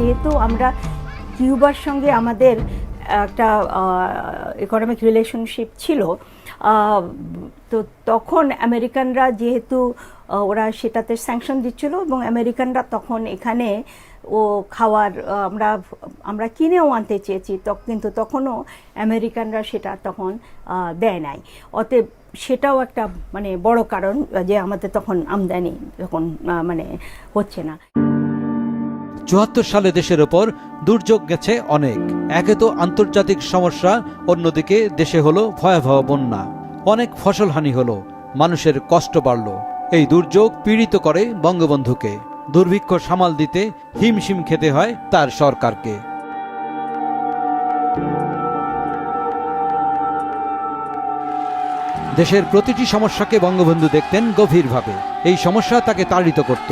যেহেতু আমরা কিউবার সঙ্গে আমাদের একটা ইকোনমিক রিলেশনশিপ ছিল তো তখন আমেরিকানরা যেহেতু ওরা সেটাতে স্যাংশন দিচ্ছিল এবং আমেরিকানরা তখন এখানে ও খাওয়ার, আমরা আমরা কিনেও আনতে চেয়েছি কিন্তু তখনও আমেরিকানরা সেটা তখন দেয় নাই। অতএব সেটাও একটা মানে বড় কারণ যে আমাদের তখন আমদানি তখন মানে হচ্ছে না। চুয়াত্তর সালে দেশের ওপর দুর্যোগ গেছে অনেক। একে তো আন্তর্জাতিক সমস্যা, অন্যদিকে দেশে হলো ভয়াবহ বন্যা। অনেক ফসলহানি হলো, মানুষের কষ্ট বাড়ল। এই দুর্যোগ পীড়িত করে বঙ্গবন্ধুকে। দুর্ভিক্ষ সামাল দিতে হিমশিম খেতে হয় তার সরকারকে। দেশের প্রতিটি সমস্যাকে বঙ্গবন্ধু দেখতেন গভীরভাবে। এই সমস্যা তাকে তাড়িত করত।